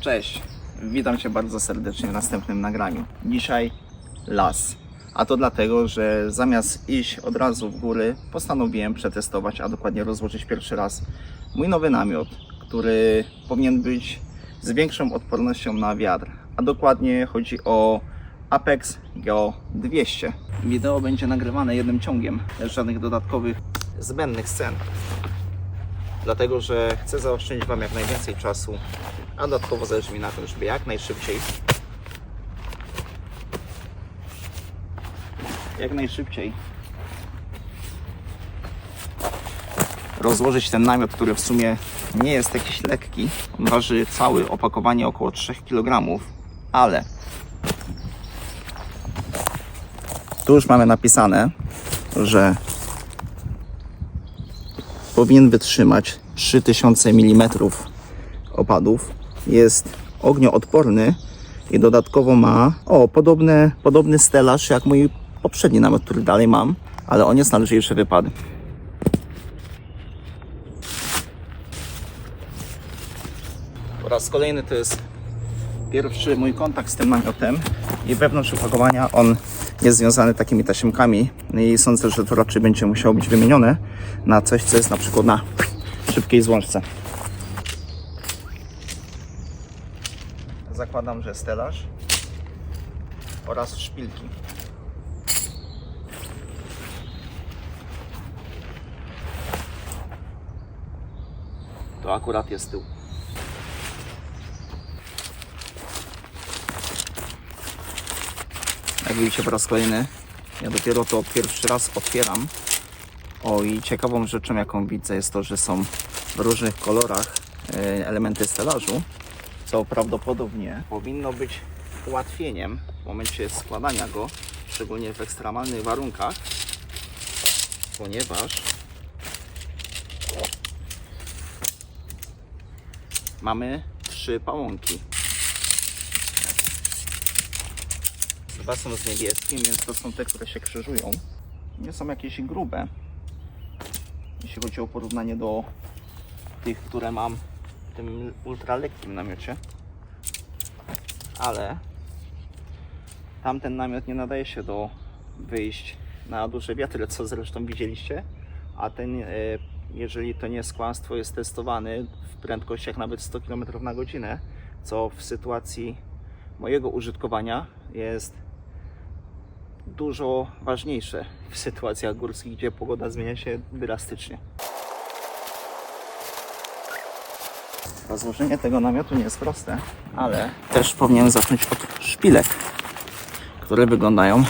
Cześć, witam Cię bardzo serdecznie w następnym nagraniu. Dzisiaj las. A to dlatego, że zamiast iść od razu w góry, postanowiłem przetestować, a dokładnie rozłożyć pierwszy raz mój nowy namiot, który powinien być z większą odpornością na wiatr. A dokładnie chodzi o Apex Geo 200. Wideo będzie nagrywane jednym ciągiem, żadnych dodatkowych zbędnych scen dlatego że chcę zaoszczędzić Wam jak najwięcej czasu, a dodatkowo zależy mi na tym, żeby jak najszybciej jak najszybciej rozłożyć ten namiot, który w sumie nie jest jakiś lekki. On waży całe opakowanie około 3 kg, ale tu już mamy napisane, że powinien wytrzymać 3000 mm opadów. Jest ognioodporny i dodatkowo ma o, podobne, podobny stelaż jak mój poprzedni namiot, który dalej mam, ale on jest na lżejsze wypady. Po raz kolejny to jest pierwszy mój kontakt z tym namiotem i wewnątrz opakowania on jest związany takimi taśmkami i sądzę, że to raczej będzie musiało być wymienione na coś, co jest na przykład na szybkiej złączce. Zakładam, że stelaż oraz szpilki. To akurat jest tył. Jak widzicie po raz kolejny, ja dopiero to pierwszy raz otwieram. O i ciekawą rzeczą jaką widzę jest to, że są w różnych kolorach e, elementy stelażu, co prawdopodobnie powinno być ułatwieniem w momencie składania go, szczególnie w ekstremalnych warunkach, ponieważ mamy trzy pałąki. Dwa są z niebieskim, więc to są te, które się krzyżują. Nie są jakieś grube. Jeśli chodzi o porównanie do tych, które mam tym ultra lekkim namiocie. Ale tamten namiot nie nadaje się do wyjść na duże wiatry, co zresztą widzieliście. A ten, e, jeżeli to nie jest jest testowany w prędkościach nawet 100 km na godzinę, co w sytuacji mojego użytkowania jest dużo ważniejsze w sytuacjach górskich, gdzie pogoda zmienia się drastycznie. Rozłożenie tego namiotu nie jest proste, ale też powinienem zacząć od szpilek, które wyglądają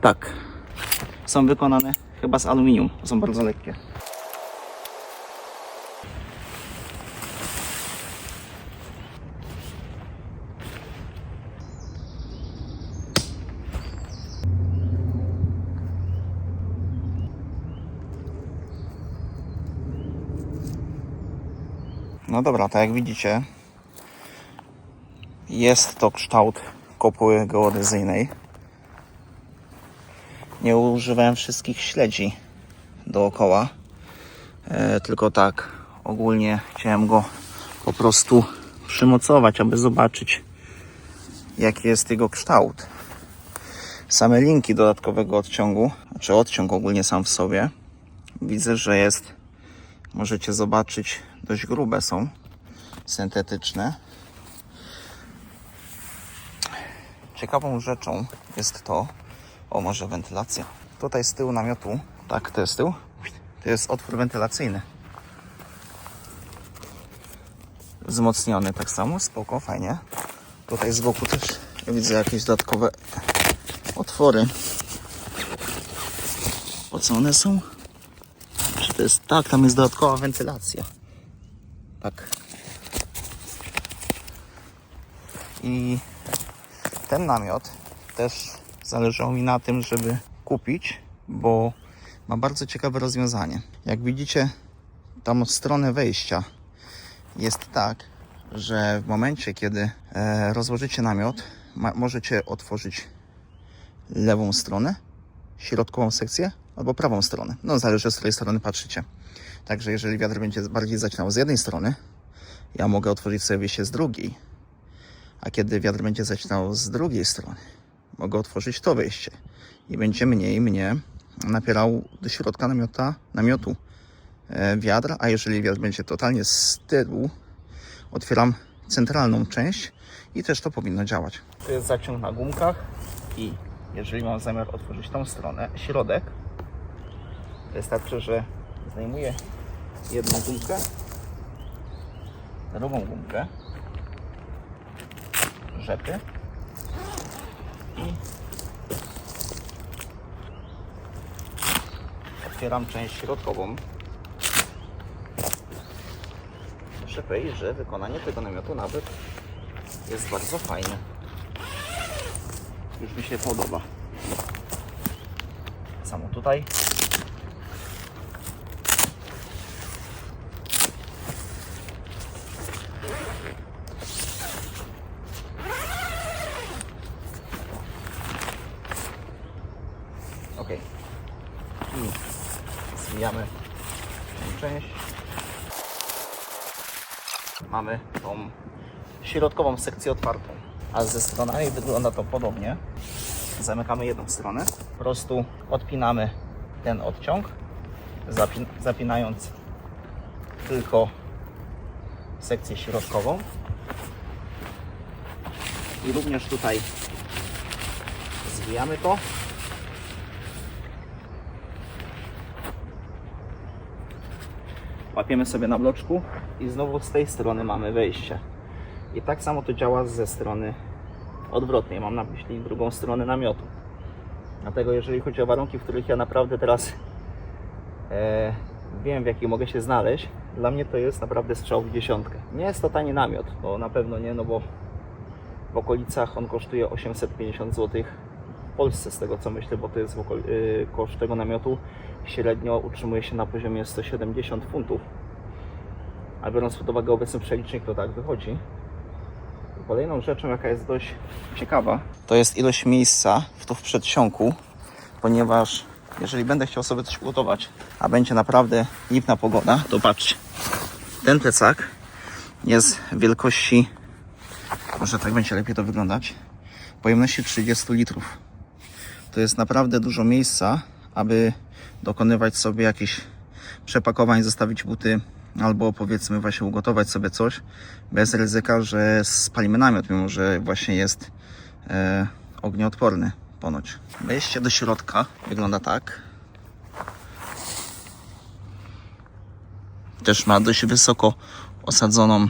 tak. Są wykonane chyba z aluminium, są bardzo lekkie. No dobra, tak jak widzicie, jest to kształt kopuły geodezyjnej. Nie używałem wszystkich śledzi dookoła, e, tylko tak ogólnie chciałem go po prostu przymocować, aby zobaczyć jaki jest jego kształt. Same linki dodatkowego odciągu, znaczy odciąg ogólnie sam w sobie, widzę, że jest możecie zobaczyć, dość grube są, syntetyczne. Ciekawą rzeczą jest to, o może wentylacja. Tutaj z tyłu namiotu, tak to jest tył, to jest otwór wentylacyjny. Wzmocniony tak samo, spoko, fajnie. Tutaj z boku też widzę jakieś dodatkowe otwory. Po co one są? Czy to jest tak, tam jest dodatkowa wentylacja. Tak. I ten namiot też zależało mi na tym, żeby kupić, bo ma bardzo ciekawe rozwiązanie. Jak widzicie, tam od strony wejścia jest tak, że w momencie, kiedy e, rozłożycie namiot, możecie otworzyć lewą stronę, środkową sekcję albo prawą stronę. No, zależy z której strony patrzycie. Także jeżeli wiatr będzie bardziej zacinał z jednej strony, ja mogę otworzyć wyjście z drugiej. A kiedy wiatr będzie zacinał z drugiej strony, mogę otworzyć to wyjście i będzie mniej mnie napierał do środka namiota, namiotu e, wiatr, a jeżeli wiatr będzie totalnie z tyłu, otwieram centralną część i też to powinno działać. To jest zaciąg na gumkach i jeżeli mam zamiar otworzyć tą stronę, środek, wystarczy, że zdejmuję jedną gumkę, drugą gumkę, rzepy i otwieram część środkową. Muszę powiedzieć, że wykonanie tego namiotu nawet jest bardzo fajne. Już mi się podoba. Samo tutaj. Ok. I zwijamy tą część. Mamy tą środkową sekcję otwartą. A ze stronami wygląda to podobnie. Zamykamy jedną stronę. Po prostu odpinamy ten odciąg, zapin zapinając tylko sekcję środkową. I również tutaj zwijamy to. Łapiemy sobie na bloczku i znowu z tej strony mamy wejście. I tak samo to działa ze strony odwrotnej. Mam na myśli drugą stronę namiotu. Dlatego jeżeli chodzi o warunki, w których ja naprawdę teraz e, wiem w jakich mogę się znaleźć, dla mnie to jest naprawdę strzał w dziesiątkę. Nie jest to tani namiot, bo na pewno nie, no bo w okolicach on kosztuje 850 zł Polsce z tego co myślę, bo to jest w okol- y, koszt tego namiotu średnio utrzymuje się na poziomie 170 funtów. A biorąc pod uwagę obecny przelicznik, to tak wychodzi. Kolejną rzeczą, jaka jest dość ciekawa, to jest ilość miejsca w tu w przedsionku, ponieważ jeżeli będę chciał sobie coś ugotować, a będzie naprawdę lipna pogoda, to patrzcie, ten plecak jest wielkości, może tak będzie lepiej to wyglądać, pojemności 30 litrów. To jest naprawdę dużo miejsca, aby dokonywać sobie jakichś przepakowań, zostawić buty albo powiedzmy właśnie ugotować sobie coś bez ryzyka, że spalimy namiot, mimo że właśnie jest e, ognioodporny ponoć. Wejście do środka wygląda tak. Też ma dość wysoko osadzoną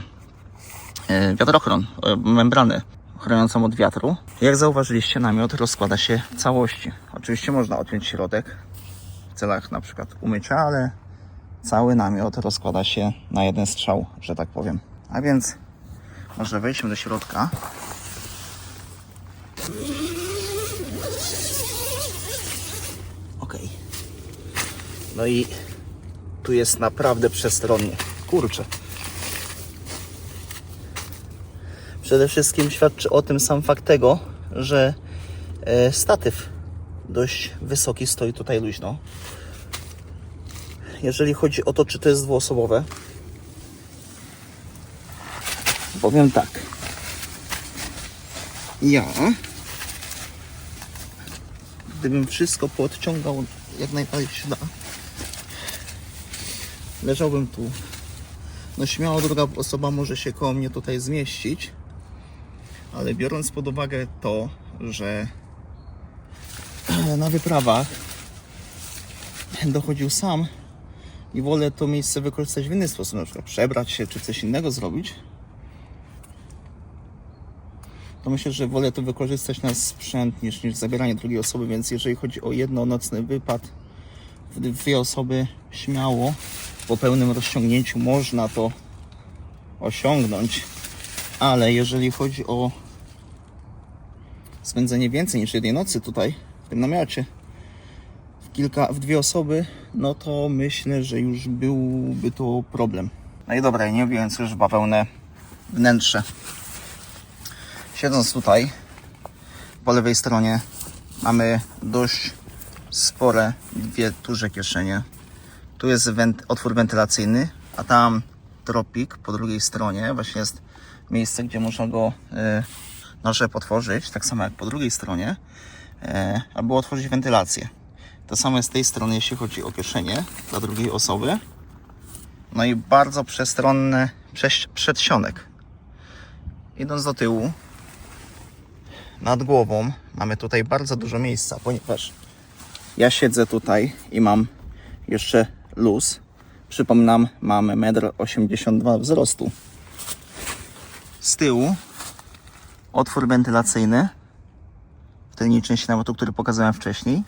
e, wiatrochron, e, membranę chroniącą od wiatru. Jak zauważyliście, namiot rozkłada się w całości. Oczywiście można odpiąć środek w celach na przykład umycia, ale cały namiot rozkłada się na jeden strzał, że tak powiem. A więc może wejdźmy do środka. Ok. No i tu jest naprawdę przestronnie. Kurczę. Przede wszystkim świadczy o tym sam fakt tego, że e, statyw dość wysoki stoi tutaj luźno. Jeżeli chodzi o to, czy to jest dwuosobowe, powiem tak. Ja, gdybym wszystko podciągał jak najbardziej się da, leżałbym tu. No śmiało druga osoba może się koło mnie tutaj zmieścić, ale biorąc pod uwagę to, że na wyprawach dochodził sam i wolę to miejsce wykorzystać w inny sposób, na przykład przebrać się czy coś innego zrobić, to myślę, że wolę to wykorzystać na sprzęt niż, niż zabieranie drugiej osoby, więc jeżeli chodzi o jednonocny wypad dwie osoby, śmiało po pełnym rozciągnięciu można to osiągnąć, ale jeżeli chodzi o spędzenie więcej niż jednej nocy tutaj, w tym namiocie, w kilka, w dwie osoby, no to myślę, że już byłby to problem. No i dobra, nie mówiąc już bawełnę wnętrze. Siedząc tutaj, po lewej stronie mamy dość spore dwie duże kieszenie. Tu jest otwór wentylacyjny, a tam tropik po drugiej stronie. Właśnie jest miejsce, gdzie można go e, noże potworzyć, tak samo jak po drugiej stronie, e, albo otworzyć wentylację. To samo z tej strony, jeśli chodzi o kieszenie dla drugiej osoby. No i bardzo przestronny przedsionek. Idąc do tyłu, nad głową mamy tutaj bardzo dużo miejsca, ponieważ ja siedzę tutaj i mam jeszcze luz. Przypominam, mamy 1,82 m wzrostu. Z tyłu otwór wentylacyjny w tylnej części namiotu, który pokazałem wcześniej.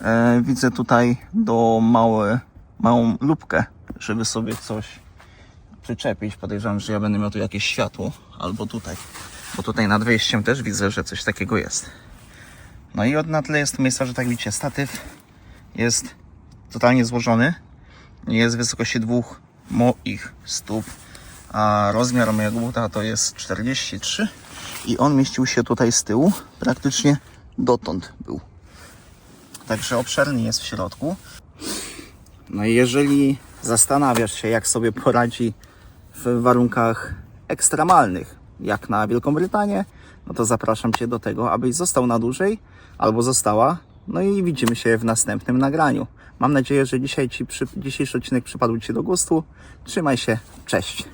E, widzę tutaj do małe, małą lubkę, żeby sobie coś przyczepić. Podejrzewam, że ja będę miał tu jakieś światło, albo tutaj. Bo tutaj nad wejściem też widzę, że coś takiego jest. No i od na tle jest miejsca, że tak widzicie, statyw jest totalnie złożony. Jest w wysokości dwóch moich stóp, a rozmiar mojego buta to jest 43 i on mieścił się tutaj z tyłu, praktycznie dotąd był. Także obszerny jest w środku. No i jeżeli zastanawiasz się, jak sobie poradzi w warunkach ekstremalnych, jak na Wielką Brytanię, no to zapraszam Cię do tego, abyś został na dłużej albo została. No i widzimy się w następnym nagraniu. Mam nadzieję, że dzisiaj ci dzisiejszy odcinek przypadł Ci do gustu. Trzymaj się, cześć.